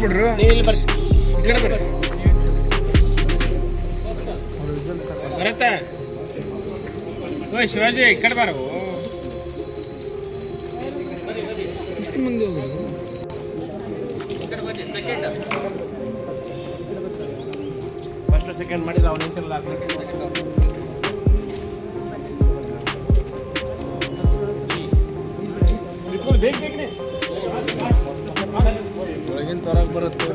ಬಿಡ್ರು ಬರತ್ತ ಓ ಶಿವಾಜಿ ಈ ಕಡೆ ಬಾರ ಇಷ್ಟು ಮಂದಿ ಹೋಗುದು ಫಸ್ಟ್ ಸೆಕೆಂಡ್ ಮಾಡಿಲ್ಲ ಅವ್ನು ನಿಂತಿರಲ್ಲ ಬೇಗ ಬೇಗನೆ ಒಳಗಿನ ತೊರಗೆ ಬರುತ್ತೆ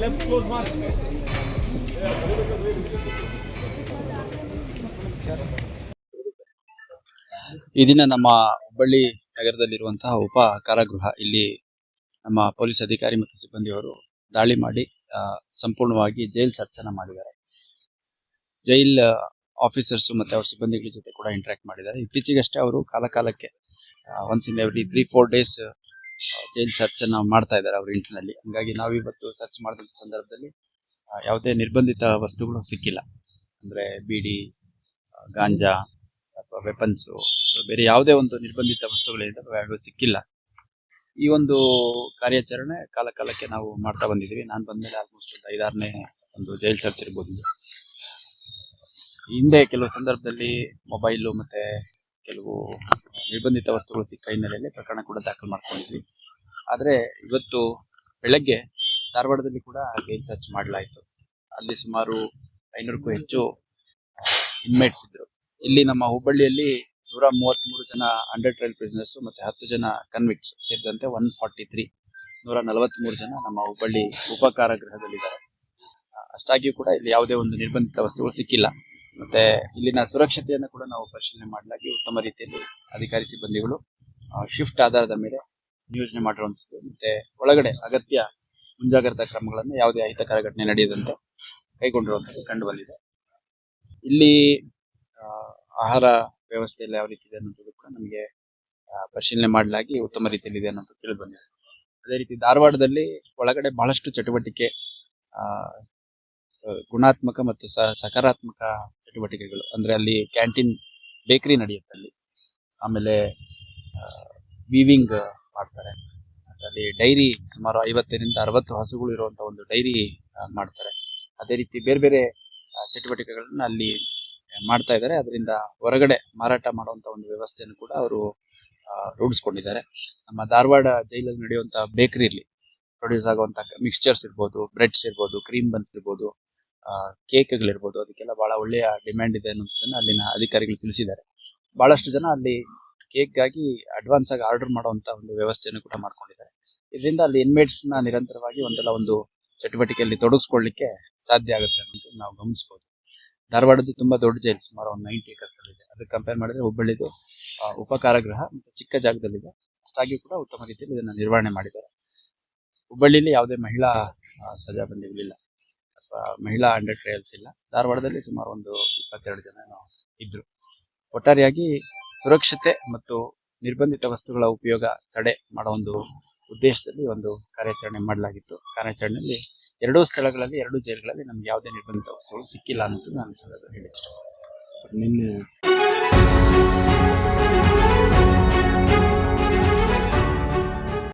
ಲೆಫ್ಟ್ ಕ್ಲೋಸ್ ಮಾಡಿ ಈ ದಿನ ನಮ್ಮ ಹುಬ್ಬಳ್ಳಿ ನಗರದಲ್ಲಿರುವಂತಹ ಉಪ ಕಾರಾಗೃಹ ಇಲ್ಲಿ ನಮ್ಮ ಪೊಲೀಸ್ ಅಧಿಕಾರಿ ಮತ್ತು ಸಿಬ್ಬಂದಿಯವರು ದಾಳಿ ಮಾಡಿ ಸಂಪೂರ್ಣವಾಗಿ ಜೈಲ್ ಸರ್ಚನ ಮಾಡಿದ್ದಾರೆ. ಜೈಲ್ ಆಫೀಸರ್ಸ್ ಮತ್ತೆ ಅವ್ರ ಸಿಬ್ಬಂದಿಗಳ ಜೊತೆ ಕೂಡ ಇಂಟ್ರಾಕ್ಟ್ ಮಾಡಿದ್ದಾರೆ. ಇತ್ತೀಚೆಗಷ್ಟೇ ಅವರು ಕಾಲ ಕಾಲಕ್ಕೆ once in every three four days jail search ಅನ್ನ ಮಾಡ್ತಾ ಇದ್ದಾರೆ ಅವ್ರ ಇಂಟರ್ನಲ್ಲಿ ಹಂಗಾಗಿ ನಾವು ಇವತ್ತು ಸರ್ಚ್ ಮಾಡಿದಂಥ ಸಂದರ್ಭದಲ್ಲಿ ಯಾವುದೇ ನಿರ್ಬಂಧಿತ ವಸ್ತುಗಳು ಸಿಕ್ಕಿಲ್ಲ. ಅಂದ್ರೆ ಬೀಡಿ ಗಾಂಜಾ ಅಥವಾ ವೆಪನ್ಸ್ ಬೇರೆ ಯಾವುದೇ ಒಂದು ನಿರ್ಬಂಧಿತ ವಸ್ತುಗಳಿಂದ ಯಾರಿಗೂ ಸಿಕ್ಕಿಲ್ಲ. ಈ ಒಂದು ಕಾರ್ಯಾಚರಣೆ ಕಾಲ ಕಾಲಕ್ಕೆ ನಾವು ಮಾಡ್ತಾ ಬಂದಿದ್ದೀವಿ. ನಾನು ಬಂದ್ಮೇಲೆ ಆಲ್ಮೋಸ್ಟ್ ಒಂದು ಐದಾರನೇ ಒಂದು ಜೈಲ್ ಸರ್ಚ್ ಇರ್ಬೋದು. ಹಿಂದೆ ಕೆಲವು ಸಂದರ್ಭದಲ್ಲಿ ಮೊಬೈಲು ಮತ್ತೆ ಕೆಲವು ನಿರ್ಬಂಧಿತ ವಸ್ತುಗಳು ಸಿಕ್ಕ ಹಿನ್ನೆಲೆಯಲ್ಲಿ ಪ್ರಕರಣ ಕೂಡ ದಾಖಲು ಮಾಡ್ಕೊಂಡಿದ್ವಿ. ಆದರೆ ಇವತ್ತು ಬೆಳಗ್ಗೆ ಧಾರವಾಡದಲ್ಲಿ ಕೂಡ ಜೈಲ್ ಸರ್ಚ್ ಮಾಡಲಾಯಿತು. ಅಲ್ಲಿ ಸುಮಾರು ಐನೂರಕ್ಕೂ ಹೆಚ್ಚು ಇನ್ಮೇಟ್ಸ್ ಇದ್ರು. ಇಲ್ಲಿ ನಮ್ಮ ಹುಬ್ಬಳ್ಳಿಯಲ್ಲಿ ನೂರ ಮೂವತ್ಮೂರು ಜನ ಅಂಡರ್ ಟ್ರೈಲ್ ಪ್ರಿಸನರ್ಸ್ ಮತ್ತೆ ಹತ್ತು ಜನ ಕನ್ವಿಕ್ಟ್ಸ್ ಸೇರಿದಂತೆ ಒನ್ ಫಾರ್ಟಿ ತ್ರೀ ನೂರ ನಲವತ್ಮೂರು ಜನ ನಮ್ಮ ಹುಬ್ಬಳ್ಳಿ ಉಪಕಾರ ಗೃಹದಲ್ಲಿದ್ದಾರೆ. ಅಷ್ಟಾಗಿಯೂ ಕೂಡ ಇಲ್ಲಿ ಯಾವುದೇ ಒಂದು ನಿರ್ಬಂಧಿತ ವಸ್ತುಗಳು ಸಿಕ್ಕಿಲ್ಲ. ಮತ್ತೆ ಇಲ್ಲಿನ ಸುರಕ್ಷತೆಯನ್ನು ಕೂಡ ನಾವು ಪರಿಶೀಲನೆ ಮಾಡಲಾಗಿ ಉತ್ತಮ ರೀತಿಯಲ್ಲಿ ಅಧಿಕಾರಿ ಸಿಬ್ಬಂದಿಗಳು ಶಿಫ್ಟ್ ಆಧಾರದ ಮೇಲೆ ನಿಯೋಜನೆ ಮಾಡಿರುವಂಥದ್ದು. ಮತ್ತೆ ಒಳಗಡೆ ಅಗತ್ಯ ಮುಂಜಾಗ್ರತಾ ಕ್ರಮಗಳನ್ನು ಯಾವುದೇ ಅಹಿತಕರ ಘಟನೆ ನಡೆಯದಂತೆ ಕೈಗೊಂಡಿರುವಂಥದ್ದು ಕಂಡು ಬಂದಿದೆ. ಇಲ್ಲಿ ಆಹಾರ ವ್ಯವಸ್ಥೆ ಎಲ್ಲ ಯಾವ ರೀತಿ ಇದೆ ಅನ್ನೋದು ಕೂಡ ನಮಗೆ ಪರಿಶೀಲನೆ ಮಾಡಲಾಗಿ ಉತ್ತಮ ರೀತಿಯಲ್ಲಿ ಇದೆ ಅನ್ನೋದು ತಿಳಿದು ಬಂದಿದೆ ಅದೇ ರೀತಿ ಧಾರವಾಡದಲ್ಲಿ ಒಳಗಡೆ ಬಹಳಷ್ಟು ಚಟುವಟಿಕೆ ಗುಣಾತ್ಮಕ ಮತ್ತು ಸಕಾರಾತ್ಮಕ ಚಟುವಟಿಕೆಗಳು, ಅಂದ್ರೆ ಅಲ್ಲಿ ಕ್ಯಾಂಟೀನ್ ಬೇಕರಿ ನಡೆಯುತ್ತೆ ಅಲ್ಲಿ. ಆಮೇಲೆ ವಿವಿಂಗ್ ಮಾಡ್ತಾರೆ. ಅಲ್ಲಿ ಡೈರಿ ಸುಮಾರು ಐವತ್ತರಿಂದ ಅರವತ್ತು ಹಸುಗಳು ಇರುವಂತ ಒಂದು ಡೈರಿ ಮಾಡ್ತಾರೆ. ಅದೇ ರೀತಿ ಬೇರೆ ಬೇರೆ ಚಟುವಟಿಕೆಗಳನ್ನ ಅಲ್ಲಿ ಮಾಡ್ತಾ ಇದ್ದಾರೆ. ಅದರಿಂದ ಹೊರಗಡೆ ಮಾರಾಟ ಮಾಡುವಂತ ಒಂದು ವ್ಯವಸ್ಥೆಯನ್ನು ಕೂಡ ಅವರು ರೂಢಿಸ್ಕೊಂಡಿದ್ದಾರೆ. ನಮ್ಮ ಧಾರವಾಡ ಜೈಲಲ್ಲಿ ನಡೆಯುವಂತ ಬೇಕರಿಲಿ ಪ್ರೊಡ್ಯೂಸ್ ಆಗುವಂತ ಮಿಕ್ಸ್ಚರ್ಸ್ ಇರ್ಬೋದು ಬ್ರೆಡ್ಸ್ ಇರ್ಬೋದು ಕ್ರೀಮ್ ಬನ್ಸ್ ಇರ್ಬೋದು ಕೇಕ್ಗಳಿರ್ಬೋದು, ಅದಕ್ಕೆಲ್ಲ ಬಹಳ ಒಳ್ಳೆಯ ಡಿಮ್ಯಾಂಡ್ ಇದೆ ಅನ್ನೋದನ್ನ ಅಲ್ಲಿನ ಅಧಿಕಾರಿಗಳು ತಿಳಿಸಿದ್ದಾರೆ. ಬಹಳಷ್ಟು ಜನ ಅಲ್ಲಿ ಕೇಕ್ಗಾಗಿ ಅಡ್ವಾನ್ಸ್ ಆಗಿ ಆರ್ಡರ್ ಮಾಡುವಂತ ಒಂದು ವ್ಯವಸ್ಥೆಯನ್ನು ಕೂಡ ಮಾಡ್ಕೊಂಡಿದ್ದಾರೆ. ಇದರಿಂದ ಅಲ್ಲಿ ಇನ್ಮೇಟ್ಸ್ನ ನಿರಂತರವಾಗಿ ಒಂದಲ್ಲ ಒಂದು ಚಟುವಟಿಕೆಯಲ್ಲಿ ತೊಡಗಿಸ್ಕೊಳ್ಳಿಕ್ಕೆ ಸಾಧ್ಯ ಆಗುತ್ತೆ ಅನ್ನೋದು ನಾವು ಗಮನಿಸಬಹುದು ಧಾರವಾಡದ್ದು ತುಂಬಾ ದೊಡ್ಡ ಜೈಲು, ಸುಮಾರು ಒಂದು ನೈಂಟಿ ಏಕರ್ಸ್ ಅಲ್ಲಿ ಇದೆ. ಅದಕ್ಕೆ ಕಂಪೇರ್ ಮಾಡಿದ್ರೆ ಹುಬ್ಬಳ್ಳಿದು ಉಪಕಾರಗೃಹ ಮತ್ತು ಚಿಕ್ಕ ಜಾಗದಲ್ಲಿದೆ. ಅಷ್ಟಾಗಿ ಕೂಡ ಉತ್ತಮ ರೀತಿಯಲ್ಲಿ ಇದನ್ನ ನಿರ್ವಹಣೆ ಮಾಡಿದ್ದಾರೆ. ಹುಬ್ಬಳ್ಳಿಲಿ ಯಾವುದೇ ಮಹಿಳಾ ಸಜಾ ಬಂದಿರಲಿಲ್ಲ. ಅಥವಾ ಮಹಿಳಾ ಅಂಡರ್ ಟ್ರಯಲ್ಸ್ ಇಲ್ಲ. ಧಾರವಾಡದಲ್ಲಿ ಸುಮಾರು ಒಂದು ಇಪ್ಪತ್ತೆರಡು ಜನ ಇದ್ರು. ಒಟ್ಟಾರೆಯಾಗಿ ಸುರಕ್ಷತೆ ಮತ್ತು ನಿರ್ಬಂಧಿತ ವಸ್ತುಗಳ ಉಪಯೋಗ ತಡೆ ಮಾಡೋ ಒಂದು ಉದ್ದೇಶದಲ್ಲಿ ಒಂದು ಕಾರ್ಯಾಚರಣೆ ಮಾಡಲಾಗಿತ್ತು. ಕಾರ್ಯಾಚರಣೆಯಲ್ಲಿ ಎರಡೂ ಸ್ಥಳಗಳಲ್ಲಿ ಎರಡೂ ಜೈಲುಗಳಲ್ಲಿ ನಮ್ಗೆ ಯಾವುದೇ ನಿರ್ಬಂಧಿತ ವಸ್ತುಗಳು ಸಿಕ್ಕಿಲ್ಲ ಅಂತ ನಾನು ಸಂದರ್ಭದಲ್ಲಿ ಹೇಳಿ ನಿನ್ನೆ